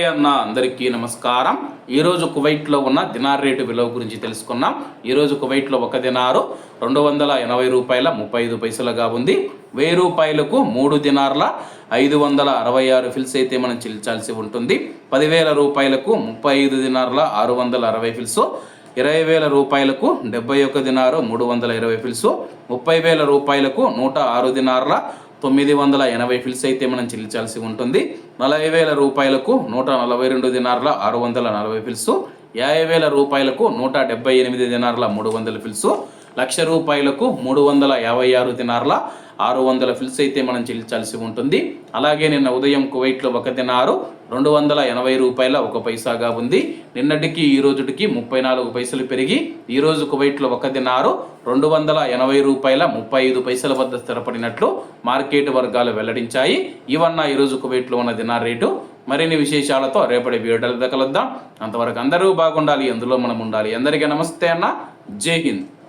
నమస్తే అన్న అందరికీ నమస్కారం. ఈరోజు కువైట్లో ఉన్న దినార్ రేటు విలువ గురించి తెలుసుకున్నాం. ఈరోజు కువైట్లో ఒక దినారు రెండు వందల ఎనభై రూపాయల ముప్పై ఐదు పైసలుగా ఉంది. వెయ్యి రూపాయలకు మూడు దినార్ల ఐదు వందల అరవై ఆరు ఫిల్స్ అయితే మనం చెల్లించాల్సి ఉంటుంది. పదివేల రూపాయలకు ముప్పై ఐదు దినార్ల ఆరు వందల అరవై ఫిల్స్ ఇరవై వేల రూపాయలకు డెబ్బై ఒక్క దినారు మూడు వందల ఇరవై ఫిల్స్ ముప్పై వేల రూపాయలకు నూట ఆరు దినార్ల తొమ్మిది వందల ఎనభై ఫిల్స్ అయితే మనం చెల్లించాల్సి ఉంటుంది. నలభై వేల రూపాయలకు నూట నలభై రెండు దినార్ల ఆరు వందల నలభై ఫిల్స్. యాభై వేల రూపాయలకు నూట డెబ్బై ఎనిమిది దినార్ల మూడు వందల ఫిల్సు. లక్ష రూపాయలకు మూడు వందల యాభై ఆరు దినార్ల ఆరు వందల ఫిల్స్ అయితే మనం చెల్లించాల్సి ఉంటుంది. అలాగే నిన్న ఉదయం కువైట్లో ఒక దినారు రెండు వందల ఎనభై రూపాయల ఒక పైసాగా ఉంది. నిన్నటికి ఈ రోజుటికి ముప్పై నాలుగు పైసలు పెరిగి ఈరోజు కువైట్లో ఒక దినారు రెండు వందల ఎనభై రూపాయల ముప్పై ఐదు పైసల వద్ద స్థిరపడినట్లు మార్కెట్ వర్గాలు వెల్లడించాయి. ఇవన్న ఈరోజు కువైట్లో ఉన్న దినార్ రేటు. మరిన్ని విశేషాలతో రేపటి వీడియోలు కలుద్దాం అంతవరకు అందరూ బాగుండాలి. అందులో మనం ఉండాలి. అందరికీ నమస్తే అన్న. జై హింద్.